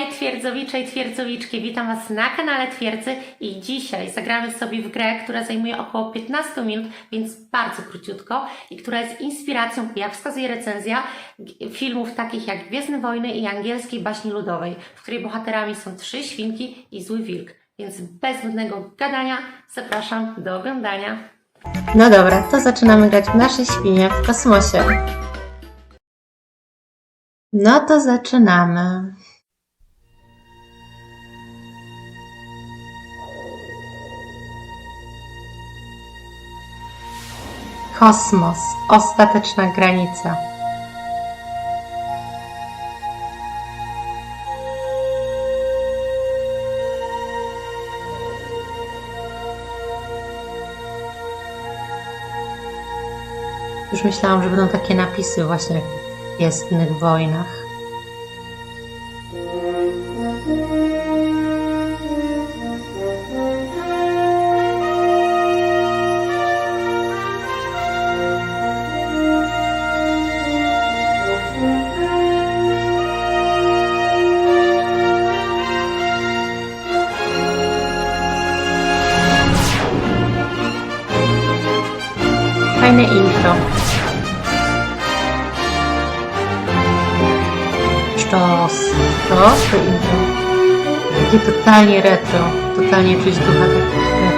Hej Twierdzowicze i Twierdzowiczki, witam Was na kanale Twierdzy i dzisiaj zagramy sobie w grę, która zajmuje około 15 minut, więc bardzo króciutko i która jest inspiracją, jak wskazuje recenzja, filmów takich jak Gwiezdne Wojny i angielskiej baśni ludowej, w której bohaterami są trzy świnki i zły wilk. Więc bez nudnego gadania zapraszam do oglądania. No dobra, to zaczynamy grać w nasze świnie w kosmosie. No to zaczynamy. Kosmos, ostateczna granica. Już myślałam, że będą takie napisy właśnie w Gwiezdnych Wojnach. Takie totalnie retro. Totalnie czuć ducha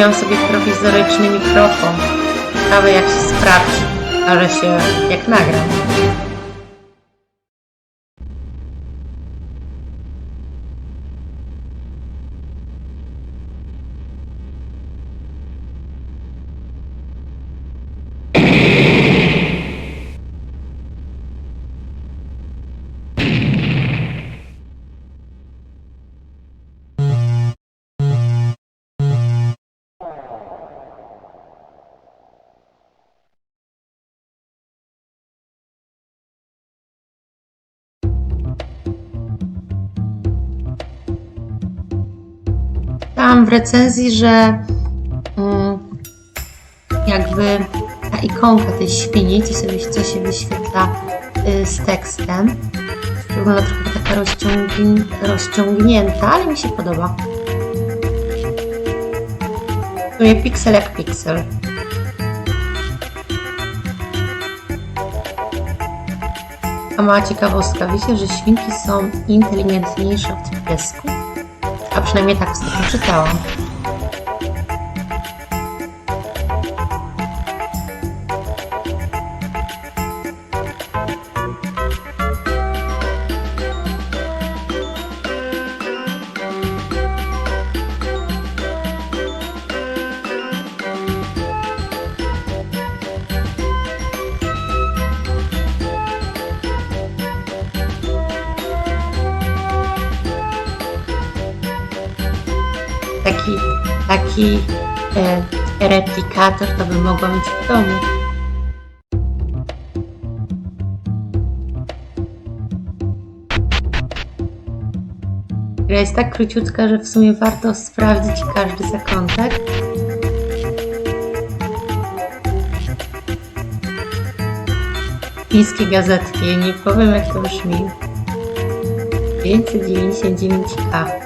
Zrobiłam sobie prowizoryczny mikrofon. Ciekawe jak się sprawdzi, ale się jak nagram. W recenzji, że mm, jakby ta ikonka tej świni, co, sobie, co się wyświetla y, z tekstem, wygląda trochę taka rozciągni, rozciągnięta, ale mi się podoba. W sumie piksel jak piksel. A mała ciekawostka, wiecie, że świnki są inteligentniejsze od piesków? Przynajmniej tak ostatnio czytałam. Taki e, replikator to by mogła mieć w domu. Jest tak króciutka, że w sumie warto sprawdzić każdy zakątek. Chińskie gazetki, nie powiem jak to brzmi. 599k.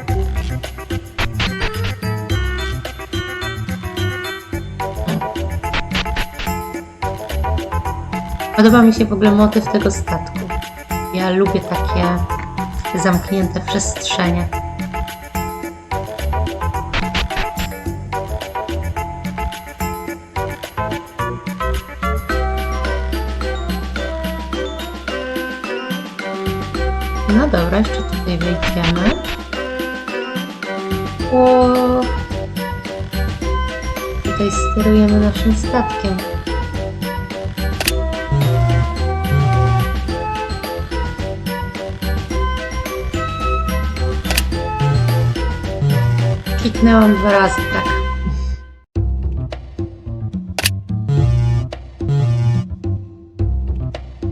Podoba mi się w ogóle motyw tego statku. Ja lubię takie zamknięte przestrzenie. No dobra, jeszcze tutaj wejdziemy. O, tutaj sterujemy naszym statkiem. Kliknęłam dwa razy, tak.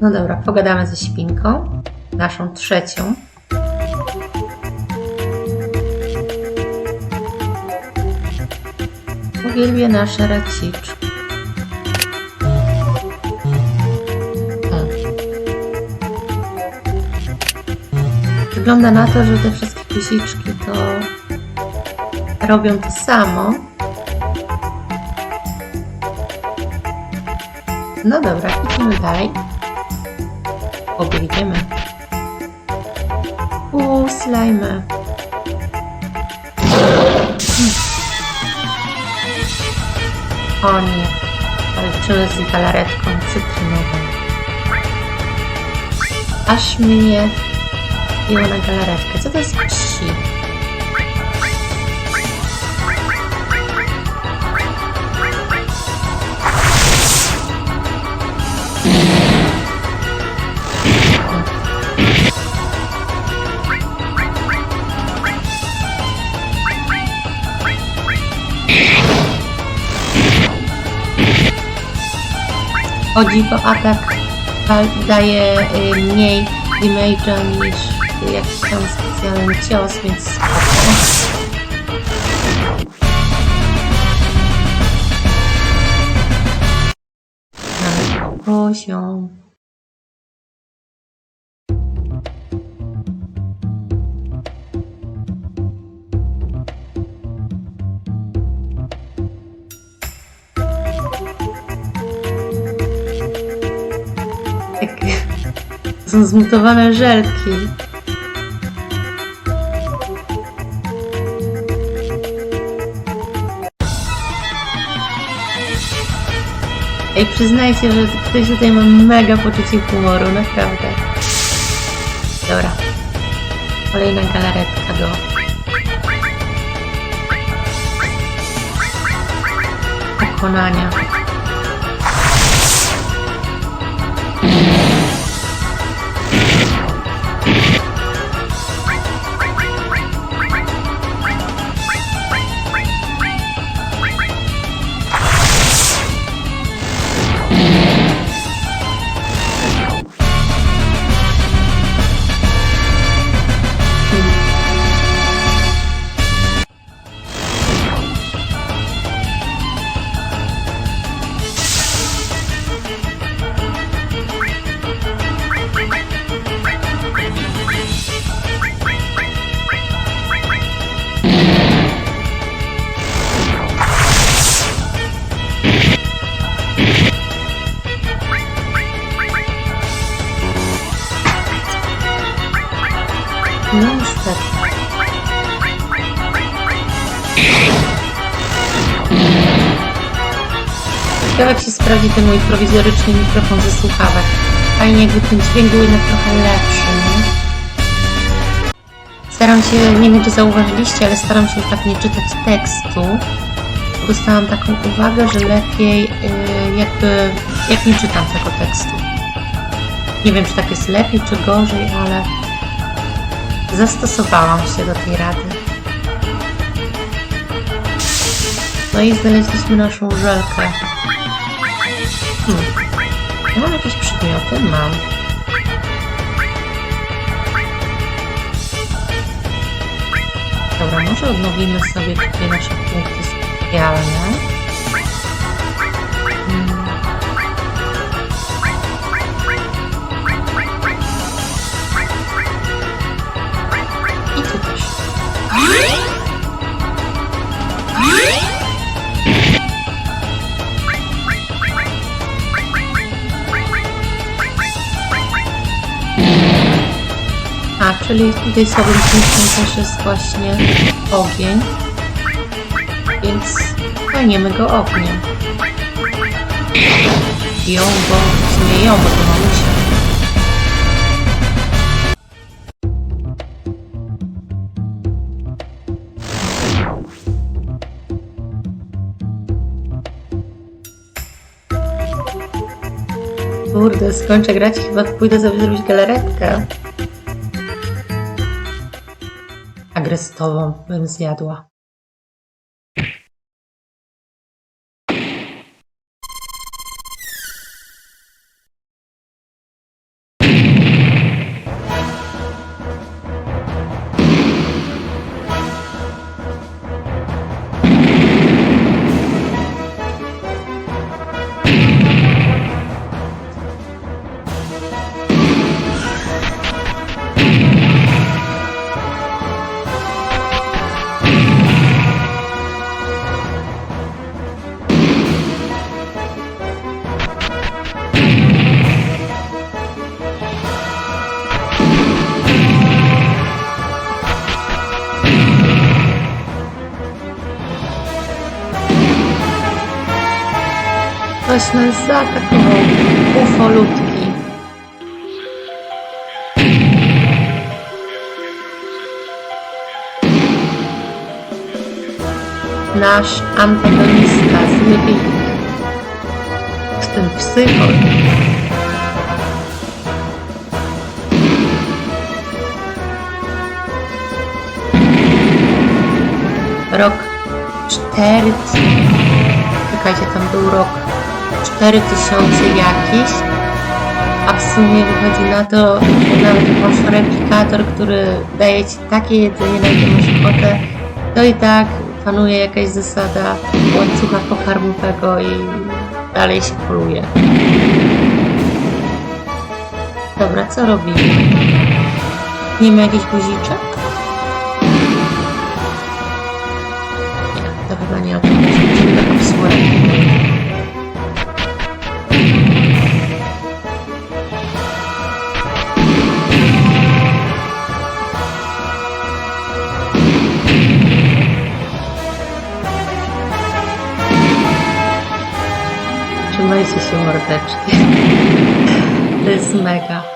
No dobra, pogadamy ze świnką, naszą trzecią. Uwielbię nasze raciczki. Wygląda na to, że te wszystkie guziczki robią to samo. No dobra, idziemy dalej. Obie idziemy. Uuu, slajmy. O nie, walczymy z galaretką cytrynową. Aż mnie wbiło na galaretkę. Co to jest psi? O dziwo atak da- daje y, mniej damage'a niż jakiś tam specjalny cios, więc spoko. Poziom. Takie są zmutowane żelki. Ej, przyznajcie, że ktoś tutaj ma mega poczucie humoru, naprawdę. Dobra. Kolejna galaretka do... pokonania. Ciekawe się sprawdzi ten mój prowizoryczny mikrofon ze słuchawek. Fajnie jakby ten dźwięk był jednak trochę lepszy, nie? Staram się, nie wiem czy zauważyliście, ale staram się tak nie czytać tekstu. Dostałam taką uwagę, że lepiej yy, jakby, jak nie czytam tego tekstu. Nie wiem czy tak jest lepiej czy gorzej, ale Zastosowałam się do tej rady. No i znaleźliśmy naszą żelkę. Hmm. Mam jakieś przedmioty? Mam. Dobra, może odnowimy sobie tutaj nasze punkty specjalne. Czyli tutaj słabym punktem też jest właśnie ogień. Więc walniemy go ogniem. Ją, bo w ją, bo to mamusia. Kurde, skończę grać i chyba pójdę sobie zrobić galaretkę. Agresową bym zjadła. Ktoś nas zaatakował. Ufolutki. Nasz antagonista, zły wilk. Ten psychol. Rok 4. Czekajcie, tam był rok 4000 jakiś. A w sumie wychodzi na to, że nawet masz replikator, który daje ci takie jedzenie, na jakie masz ochotę, to i tak panuje jakaś zasada łańcucha pokarmowego i dalej się poluje. Dobra, co robimy? Nie ma jakiś guziczek? Nie, to chyba nie o to mordeczki. To jest mega.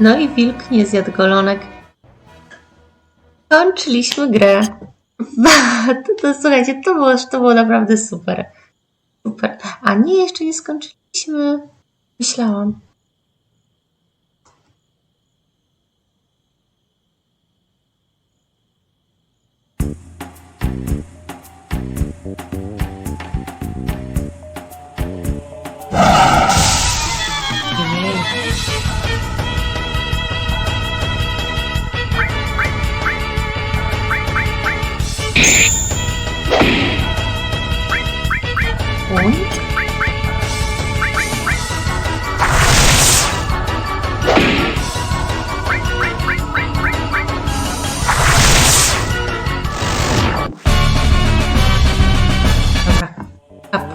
No i wilk nie zjadł golonek. Kończyliśmy grę. To, to, słuchajcie, to było, to było naprawdę super. Super. A nie, jeszcze nie skończyliśmy. Myślałam.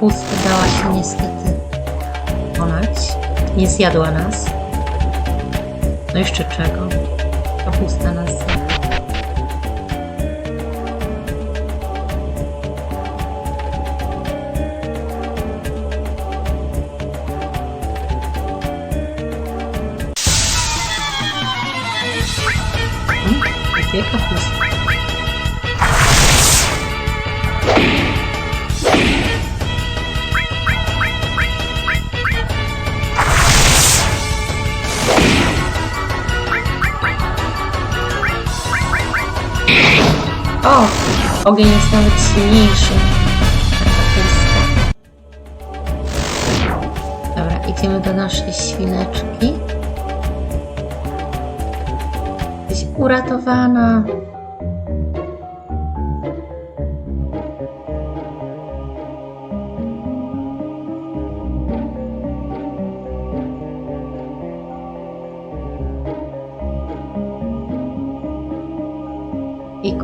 Kapusta dała się niestety pokonać. Nie zjadła nas. No jeszcze czego? Kapusta nas zjadła. Hmm? O! Ogień jest nawet silniejszy. Dobra, idziemy do naszej świneczki. Jesteś uratowana.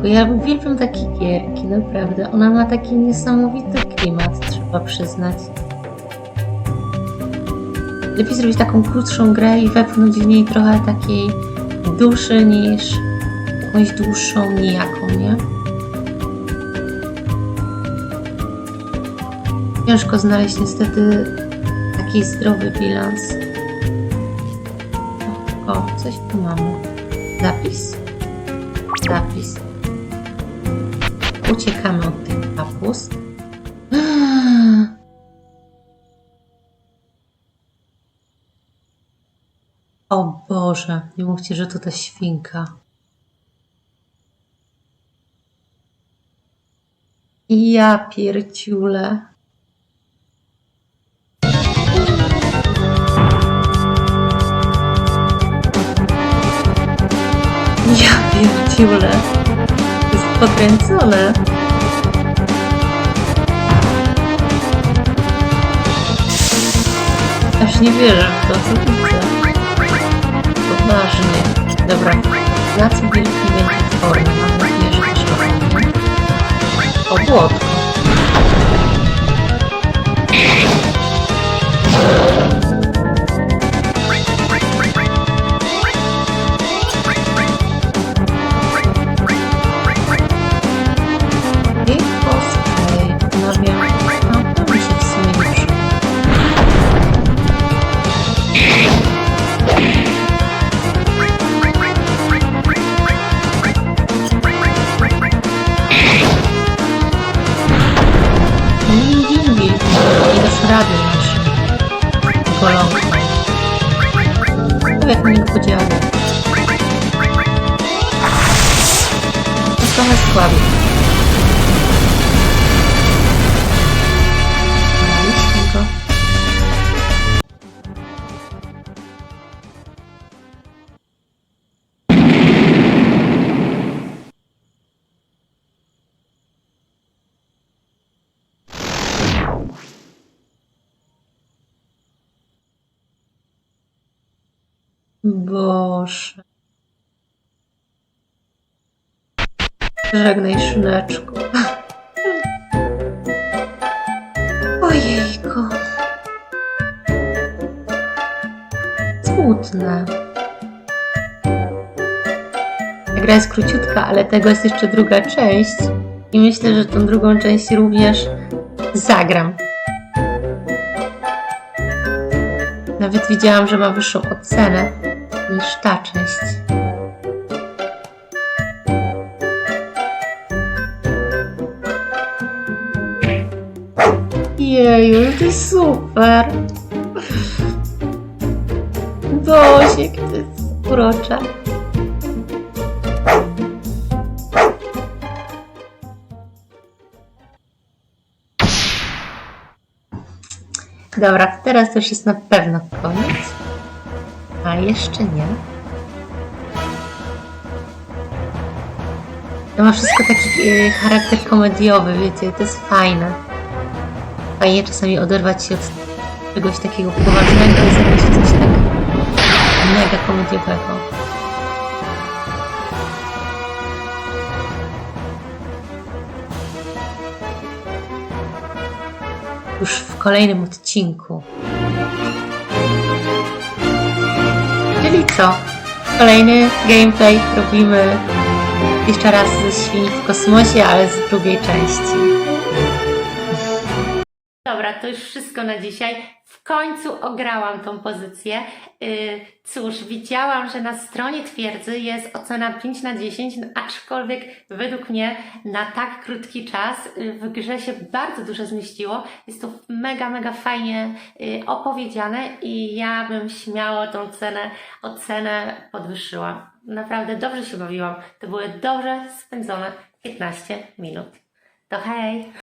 Iku, ja uwielbiam takie gierki, naprawdę. Ona ma taki niesamowity klimat, trzeba przyznać. Lepiej zrobić taką krótszą grę i wepchnąć w niej trochę takiej duszy niż jakąś dłuższą nijaką, nie? Ciężko znaleźć niestety taki zdrowy bilans. O coś tu mamy. Zapis. Zapis. Uciekamy od tych kapust. O Boże, nie mówcie, że to ta świnka. Ja pierciule. Ja pierciule. To jest pokręcone. Aż nie wierzę w to, co widzę. Poważnie. Dobra. Plac Wielki Wielkotworny. Mam nadzieję, że robimy. O, błotko. Boże. Żegnaj, szyneczku. Ojejku. Smutne. Ta gra jest króciutka, ale tego jest jeszcze druga część. I myślę, że tą drugą część również zagram. Nawet widziałam, że ma wyższą ocenę niż ta część. Jeju, jest super. Dosiek, to jest urocze. Dobra, teraz już jest na pewno koniec. A jeszcze nie. To ma wszystko taki e, charakter komediowy, wiecie, to jest fajne. Fajnie czasami oderwać się od czegoś takiego poważnego i zrobić coś tak mega komediowego. Już w kolejnym odcinku. Czyli co? Kolejny gameplay robimy jeszcze raz ze świni w kosmosie, ale z drugiej części. Dobra, to już wszystko na dzisiaj. Końcu ograłam tą pozycję. Yy, cóż, widziałam, że na stronie twierdzy jest ocena 5 na 10, no, aczkolwiek według mnie na tak krótki czas yy, w grze się bardzo dużo zmieściło. Jest to mega, mega fajnie yy, opowiedziane i ja bym śmiało tą cenę, ocenę podwyższyła. Naprawdę dobrze się bawiłam. To były dobrze spędzone 15 minut. To hej!